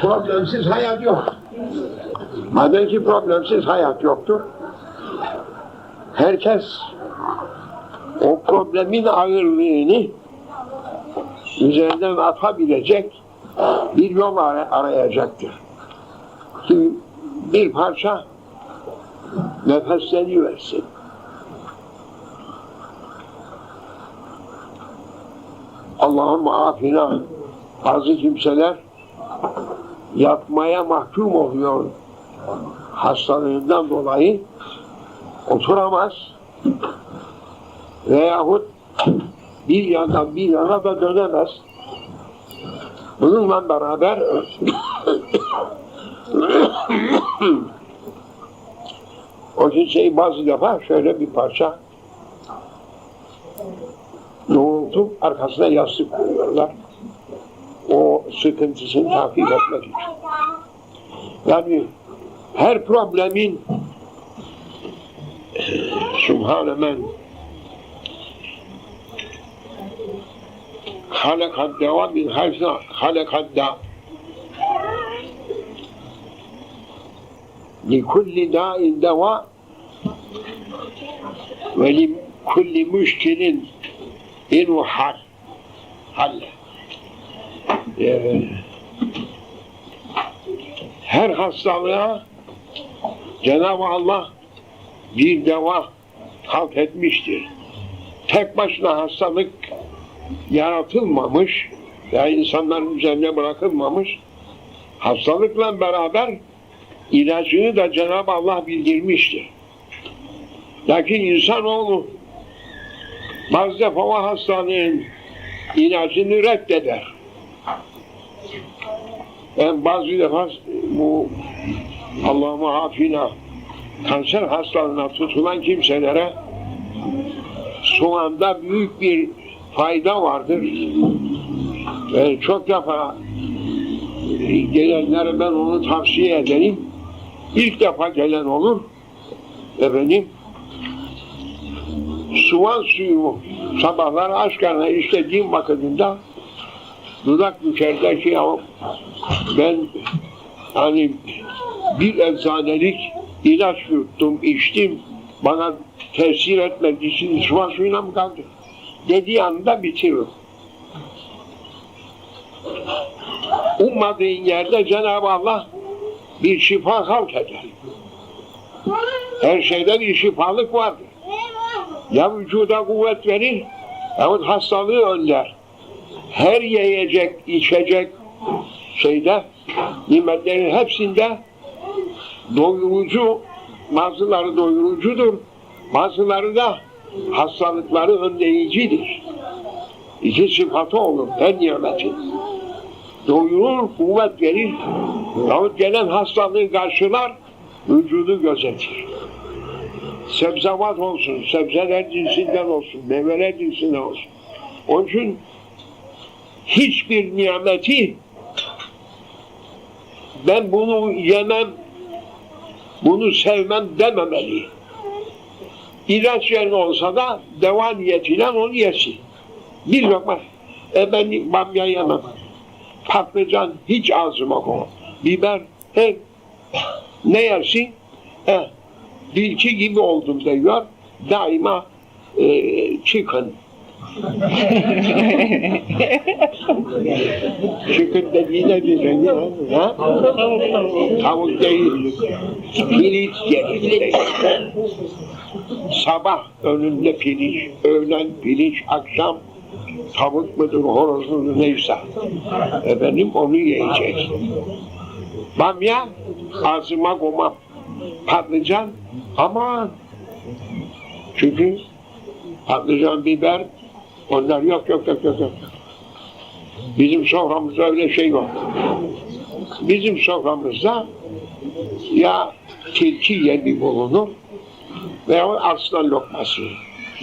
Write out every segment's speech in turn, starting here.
problemsiz hayat yok. Madem ki problemsiz hayat yoktur, herkes o problemin ağırlığını üzerinden atabilecek bir yol ara- arayacaktır. Bir parça nefesleri versin. Allah'ım afina bazı kimseler yatmaya mahkum oluyor hastalığından dolayı oturamaz veyahut bir yandan bir yana da dönemez. Bununla beraber o kimseyi bazı defa şöyle bir parça doğrultup arkasına yastık koyuyorlar. O sıkıntısını takip etmek için. Yani her problemin Subhane men halakat deva min haysa halakat da لكل داء دواء ولكل مشكل إنه حل حل Her hastalığa Cenab-ı Allah bir deva halk etmiştir. Tek başına hastalık yaratılmamış ve insanların üzerine bırakılmamış. Hastalıkla beraber ilacını da Cenab-ı Allah bildirmiştir. Lakin insanoğlu bazı defa hastalığın ilacını reddeder. Ben bazı defa bu Allah'ım afina kanser hastalığına tutulan kimselere soğanda büyük bir fayda vardır. Ve çok defa gelenlere ben onu tavsiye ederim. İlk defa gelen olur. Efendim soğan suyu sabahlar aç karnına işlediğim vakitinde dudak düşer ki ya ben hani bir eczanelik ilaç yuttum, içtim. Bana tesir etmediği için soğan suyuna mı kaldı? Dediği anda bitirir. Ummadığın yerde Cenab-ı Allah bir şifa halk eder. Her şeyde bir şifalık vardır. Ya vücuda kuvvet verir, yahut hastalığı önler. Her yiyecek, içecek şeyde, nimetlerin hepsinde doyurucu, bazıları doyurucudur, bazıları da hastalıkları önleyicidir. İki sıfatı olur her nimetin. Doyurur, kuvvet verir, yahut gelen hastalığı karşılar, vücudu gözetir. Sebzevat olsun, sebzeler cinsinden olsun, meyveler cinsinden olsun. Onun için hiçbir nimeti ben bunu yemem, bunu sevmem dememeli. İlaç yerine olsa da deva niyetiyle onu yesin. Bir lokma, e ben bamya yemem. Patlıcan hiç ağzıma koymam. Biber, he, ne yersin? He, bilki gibi oldum diyor. Daima e, çıkın. Çıkın dediği ne diyeceksin? Ha? Tavuk değil. Pirinç gelir. Sabah önünde pirinç, öğlen pirinç, akşam tavuk mudur, horoz mudur neyse. Efendim onu yiyeceksin. Bamya ağzıma koymam. Patlıcan aman. Çünkü patlıcan, biber onlar yok yok yok yok. yok. Bizim soframızda öyle şey yok. Bizim soframızda ya tilki yemi bulunur veya aslan lokması.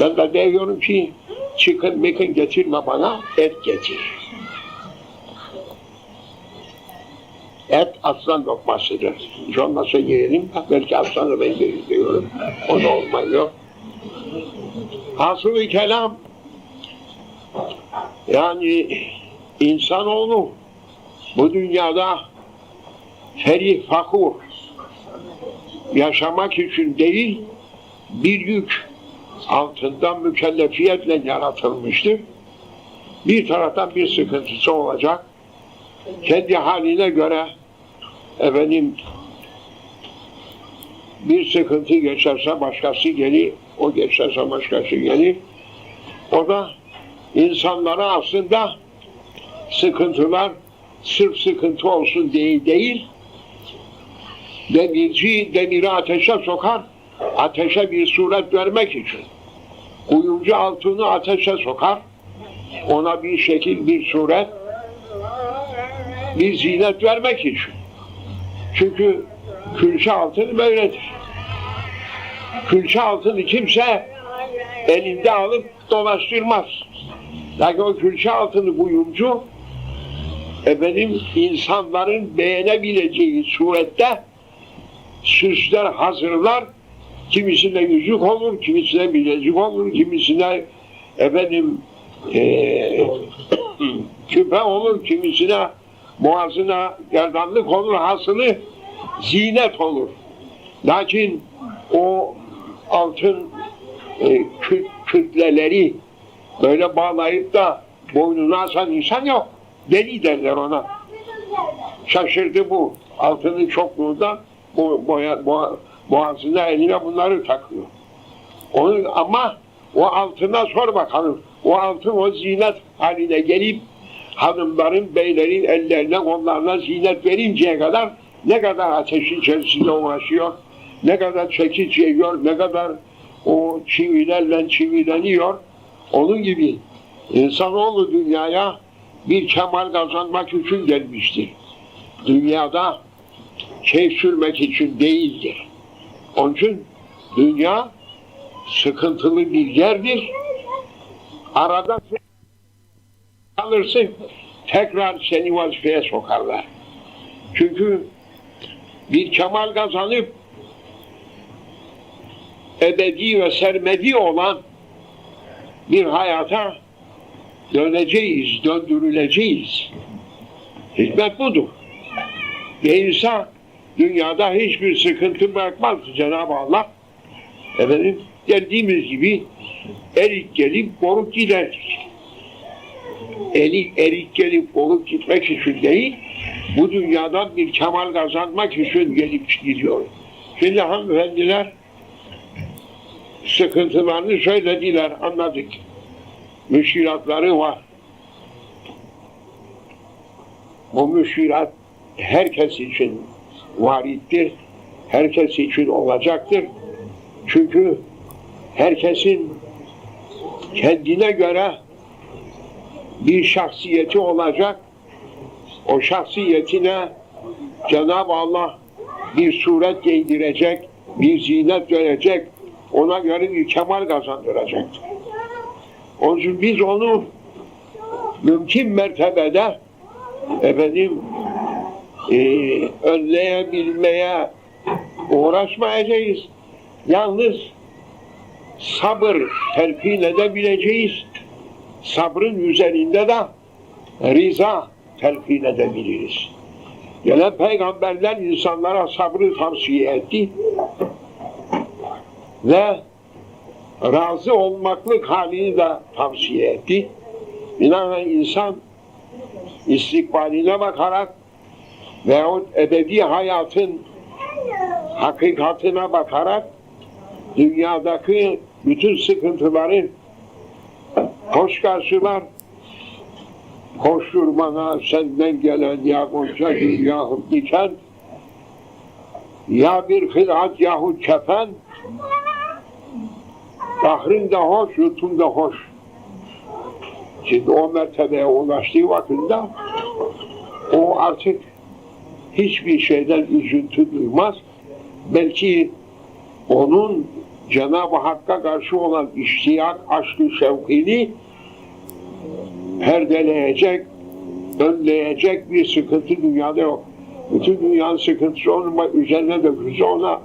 Ben de diyorum ki çıkın mekin getirme bana et getir. Et aslan lokmasıdır. Hiç olmazsa yiyelim. Belki aslanı ben de diyorum. O da olmuyor. Hasılı kelam yani insanoğlu bu dünyada ferih fakur yaşamak için değil bir yük altından mükellefiyetle yaratılmıştır. Bir taraftan bir sıkıntısı olacak. Kendi haline göre efendim bir sıkıntı geçerse başkası gelir, o geçerse başkası gelir. O da insanlara aslında sıkıntılar sırf sıkıntı olsun diye değil, demirci demiri ateşe sokar, ateşe bir suret vermek için. Kuyumcu altını ateşe sokar, ona bir şekil, bir suret, bir zinet vermek için. Çünkü külçe altın böyledir. Külçe altını kimse elinde alıp dolaştırmaz. Lakin o külçe altını kuyumcu efendim insanların beğenebileceği surette süsler hazırlar. Kimisine yüzük olur, kimisine bilezik olur, kimisine efendim eee küpe olur, kimisine boğazına gerdanlık olur, hasılı zinet olur. Lakin o altın e, kü- kütleleri böyle bağlayıp da boynuna asan insan yok. Deli derler ona. Şaşırdı bu. Altının çokluğunda bu boya, boğa, boğazına eline bunları takıyor. Onu, ama o altına sor bakalım. O altın o zinet haline gelip hanımların, beylerin ellerine, kollarına zinet verinceye kadar ne kadar ateşin içerisinde uğraşıyor, ne kadar çekiç yiyor, ne kadar o çivilerle çivileniyor. Onun gibi insanoğlu dünyaya bir kemal kazanmak için gelmiştir. Dünyada keyif sürmek için değildir. Onun için dünya sıkıntılı bir yerdir. Arada kalırsın, tekrar seni vazifeye sokarlar. Çünkü bir kemal kazanıp ebedi ve sermedi olan bir hayata döneceğiz, döndürüleceğiz. Hikmet budur. Değilse dünyada hiçbir sıkıntı bırakmaz Cenab-ı Allah. Efendim geldiğimiz gibi erik gelip borup gider. Erik, erik gelip borup gitmek için değil, bu dünyadan bir kemal kazanmak için gelip gidiyor. Şimdi hanımefendiler sıkıntılarını söylediler, anladık. Müşkilatları var. Bu müşkilat herkes için varittir, herkes için olacaktır. Çünkü herkesin kendine göre bir şahsiyeti olacak. O şahsiyetine Cenab-ı Allah bir suret giydirecek, bir zinet verecek, ona bir kemal kazandıracak. Onun için biz onu mümkün mertebede efendim e, önleyebilmeye uğraşmayacağız. Yalnız sabır telkin edebileceğiz. Sabrın üzerinde de riza telkin edebiliriz. Gelen peygamberler insanlara sabrı tavsiye etti ve razı olmaklık halini de tavsiye etti. Binaen insan istikbaline bakarak veyahut ebedi hayatın hakikatine bakarak dünyadaki bütün sıkıntıları hoş karşılar. Koştur bana senden gelen ya gonca gül yahut diken ya bir hırat yahut kefen Kahrın da hoş, yutun da hoş. Şimdi o mertebeye ulaştığı vakitde o artık hiçbir şeyden üzüntü duymaz. Belki onun Cenab-ı Hakk'a karşı olan iştiyak, aşkı, şevkini perdeleyecek, önleyecek bir sıkıntı dünyada yok. Bütün dünyanın sıkıntısı onun üzerine dökülse ona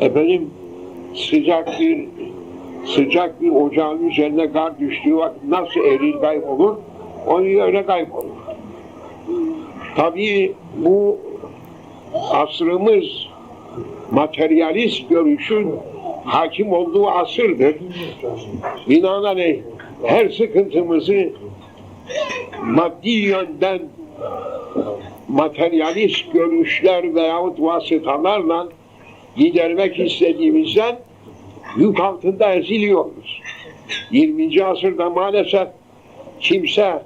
efendim sıcak bir sıcak bir ocağın üzerine kar düştüğü vakit nasıl eril kaybolur? Onu öyle kaybolur. Tabii bu asrımız materyalist görüşün hakim olduğu asırdır. Binaenaleyh her sıkıntımızı maddi yönden materyalist görüşler veyahut vasıtalarla gidermek istediğimizden yük altında eziliyoruz. 20. asırda maalesef kimse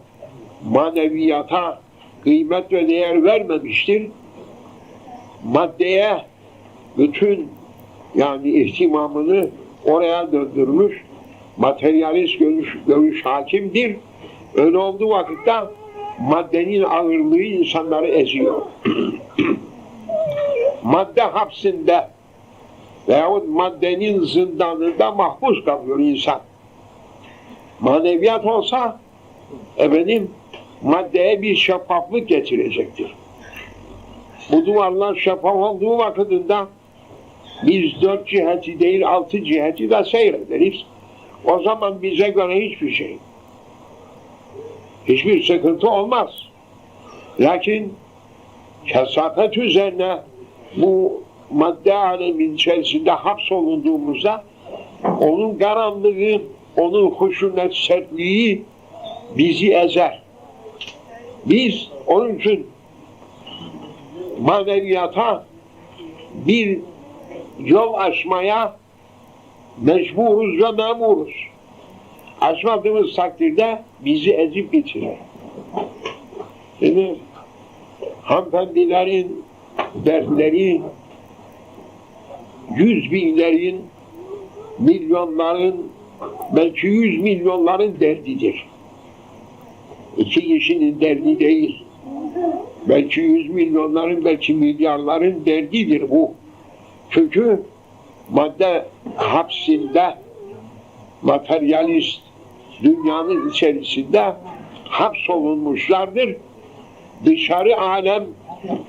maneviyata kıymet ve değer vermemiştir. Maddeye bütün yani ihtimamını oraya döndürmüş. Materyalist görüş, görüş hakimdir. Öyle olduğu vakitte maddenin ağırlığı insanları eziyor. Madde hapsinde veyahut maddenin zindanında mahpus kalıyor insan. Maneviyat olsa efendim maddeye bir şeffaflık getirecektir. Bu duvarlar şeffaf olduğu vakitinde biz dört ciheti değil altı ciheti de seyrederiz. O zaman bize göre hiçbir şey. Hiçbir sıkıntı olmaz. Lakin kesafet üzerine bu madde alemin içerisinde hapsolunduğumuzda onun karanlığı, onun huşunet sertliği bizi ezer. Biz onun için maneviyata bir yol açmaya mecburuz ve memuruz. Açmadığımız takdirde bizi ezip bitirir. Şimdi hanımefendilerin dertleri yüz binlerin, milyonların, belki yüz milyonların derdidir. İki kişinin derdi değil. Belki yüz milyonların, belki milyarların derdidir bu. Çünkü madde hapsinde materyalist dünyanın içerisinde hapsolunmuşlardır. Dışarı alem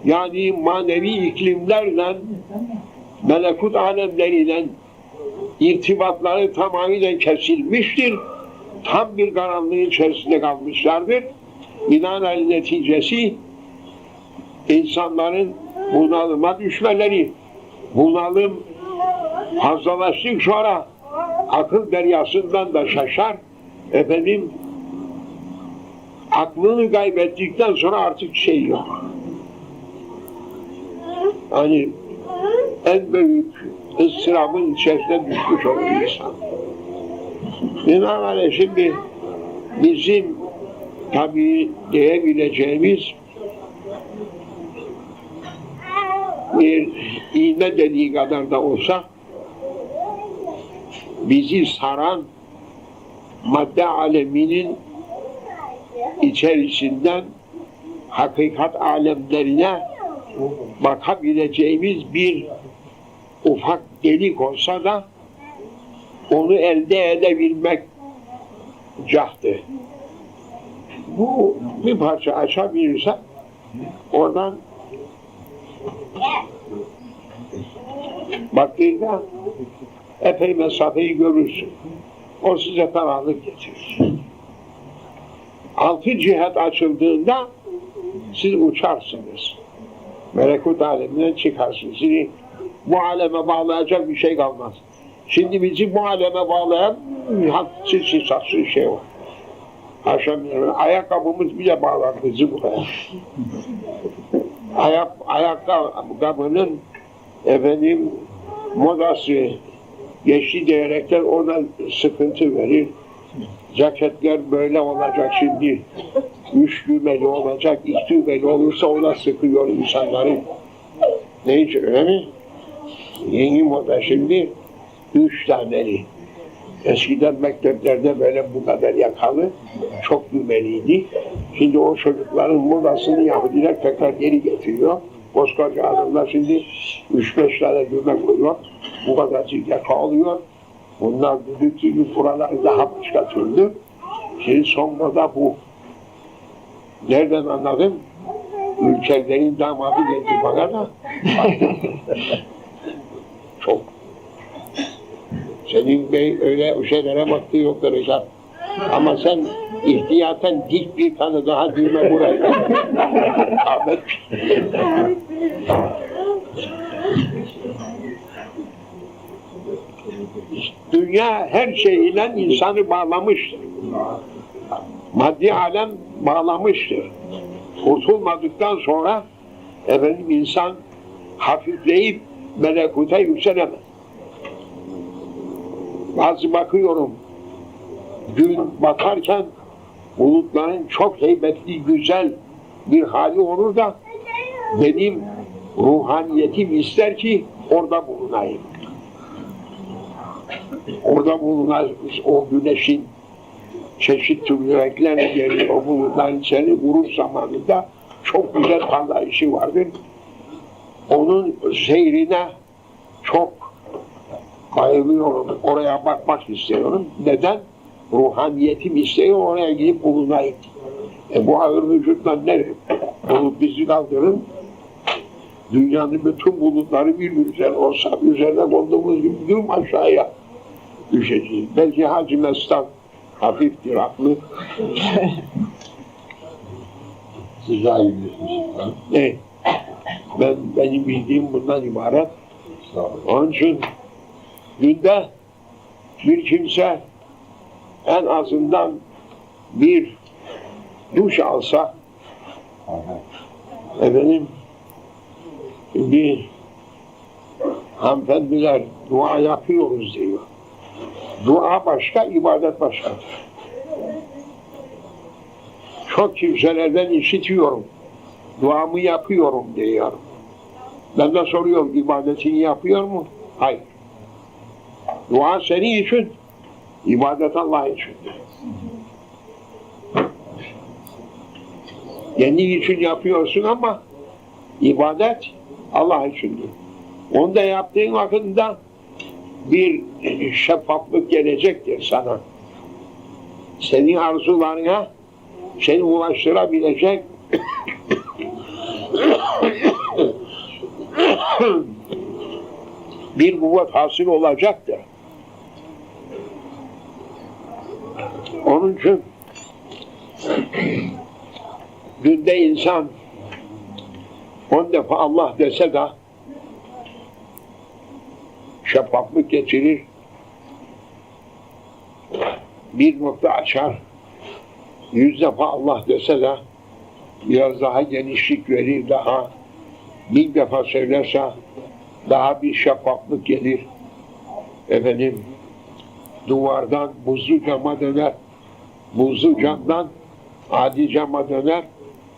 yani manevi iklimlerle melekut alemleriyle irtibatları tamamıyla kesilmiştir. Tam bir karanlığın içerisinde kalmışlardır. Binaenaleyh neticesi insanların bunalıma düşmeleri, bunalım fazlalaştık sonra akıl deryasından da şaşar. Efendim aklını kaybettikten sonra artık şey yok. Hani en büyük ıstırabın içerisine düşmüş olur insan. Binaenaleyh şimdi bizim tabii diyebileceğimiz bir iğne dediği kadar da olsa bizi saran madde aleminin içerisinden hakikat alemlerine bakabileceğimiz bir ufak delik olsa da onu elde edebilmek cahtı. Bu bir parça açabilirse oradan baktığında epey mesafeyi görürsün. O size ferahlık getirir. Altı cihet açıldığında siz uçarsınız. Melekut aleminden çıkarsınız. Sizi bu aleme bağlayacak bir şey kalmaz. Şimdi bizi bu aleme bağlayan haksız hesapsız şey var. Akşam ayakkabımız bile bağlandı bizi buraya. Ayak, ayakkabının efendim modası geçti diyerekten ona sıkıntı verir. Ceketler böyle olacak şimdi. Üç düğmeli olacak, iki düğmeli olursa ona sıkıyor insanları. Ne için öyle mi? Yeni moda şimdi üç taneli. Eskiden mekteplerde böyle bu kadar yakalı, çok düğmeliydi. Şimdi o çocukların modasını Yahudiler tekrar geri getiriyor. Koskoca adamlar şimdi 3-5 tane düğme koyuyor. Bu kadarcık yaka alıyor. Bunlar bizimki gibi buralarda hap çıkartıldı. Şimdi sonra da bu. Nereden anladım? Ülkelerin damadı geldi bana da. Çok. Senin bey öyle o şeylere baktığı yoktur hocam. Şey. Ama sen ihtiyaten dik bir tane daha düğme buraya. Ahmet dünya her şeyiyle insanı bağlamıştır. Maddi alem bağlamıştır. Kurtulmadıktan sonra efendim insan hafifleyip melekuta yükselemez. Bazı bakıyorum gün batarken bulutların çok heybetli, güzel bir hali olur da benim ruhaniyetim ister ki orada bulunayım. Orada bulunan o güneşin çeşit türlü renklerle geliyor o bulutların içeri grup zamanında çok güzel parlayışı vardır. Onun seyrine çok bayılıyorum. Oraya bakmak istiyorum. Neden? Ruhaniyetim istiyor oraya gidip bulunayım. E bu ağır vücutla ne? Bulut bizi kaldırın. Dünyanın bütün bulutları bir güzel olsa üzerine konduğumuz gibi düm aşağıya düşeceğiz. Belki Hacı Mestan hafiftir, haklı. Siz daha iyi bilirsiniz. Ne? Ben, benim bildiğim bundan ibaret. Onun için günde bir kimse en azından bir duş alsa efendim bir hanımefendiler dua yapıyoruz diyor. Dua başka, ibadet başkadır. Çok kimselerden işitiyorum. Duamı yapıyorum diyor. Ben de soruyorum ibadetini yapıyor mu? Hayır. Dua senin için, ibadet Allah için. Kendi için yapıyorsun ama ibadet Allah içindir. Onu da yaptığın vakitte bir şeffaflık gelecektir sana. Senin arzularına seni ulaştırabilecek bir kuvvet hasıl olacaktır. Onun için günde insan on defa Allah dese de şeffaflık getirir. Bir nokta açar. Yüz defa Allah dese de biraz daha genişlik verir, daha bin defa söylerse daha bir şeffaflık gelir. Efendim duvardan buzlu cama döner. Buzlu camdan adi cama döner.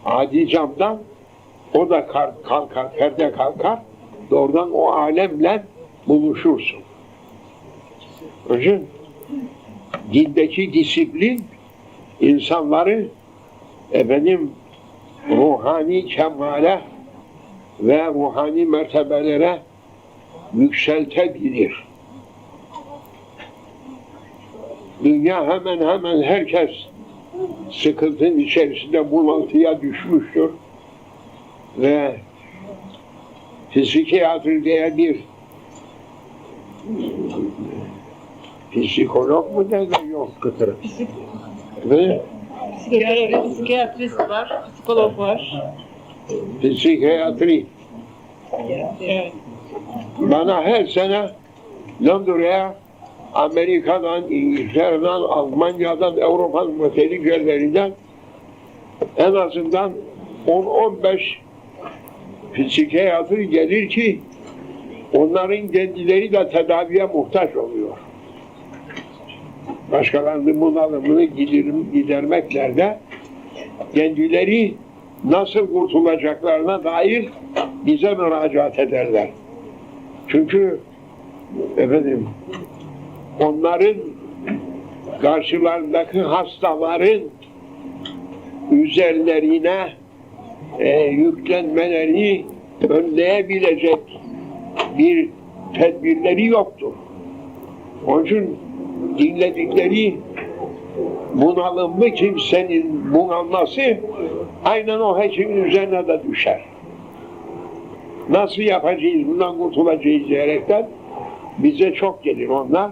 Adi camdan o da kar- kalkar, perde kalkar. Doğrudan o alemle buluşursun. Onun dindeki disiplin insanları efendim ruhani kemale ve ruhani mertebelere yükseltebilir. Dünya hemen hemen herkes sıkıntının içerisinde bunaltıya düşmüştür ve psikiyatri diye bir psikolog mu derler yok ve Psikiyatri, psikiyatrist var, psikolog var. psikiyatri Evet. bana her sene Londra'ya Amerika'dan, İngiltere'den, Almanya'dan, Avrupa'nın muhtelif yerlerinden en azından 10-15 psikiyatri gelir ki onların kendileri de tedaviye muhtaç oluyor. Başkalarının bunalımını giderim, gidermekle kendileri nasıl kurtulacaklarına dair bize müracaat ederler. Çünkü efendim onların karşılarındaki hastaların üzerlerine e, yüklenmelerini önleyebilecek bir tedbirleri yoktur. Onun için dinledikleri bunalımlı kimsenin bunalması aynen o hekimin üzerine de düşer. Nasıl yapacağız, bundan kurtulacağız diyerekten bize çok gelir onlar.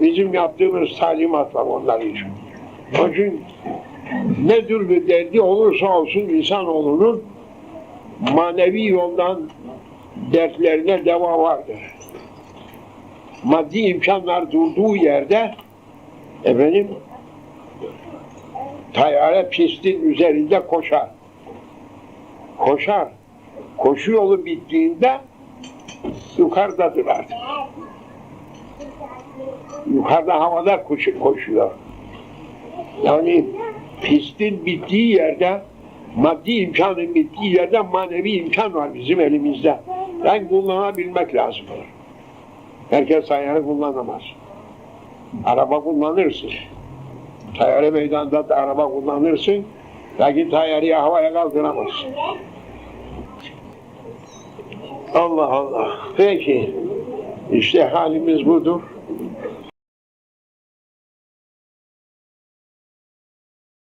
Bizim yaptığımız talimat var onlar için. Onun ne türlü derdi olursa olsun insanoğlunun manevi yoldan dertlerine deva vardır. Maddi imkanlar durduğu yerde efendim tayyare pistin üzerinde koşar. Koşar. Koşu yolu bittiğinde yukarıdadır artık. Yukarıda havada koşu, koşuyor. Yani pistin bittiği yerde maddi imkanın bittiği yerde manevi imkan var bizim elimizde. Ben kullanabilmek lazım. Herkes tayyarı kullanamaz. Araba kullanırsın. Tayyare meydanda da araba kullanırsın. Lakin tayyareyi havaya kaldıramazsın. Allah Allah. Peki. İşte halimiz budur.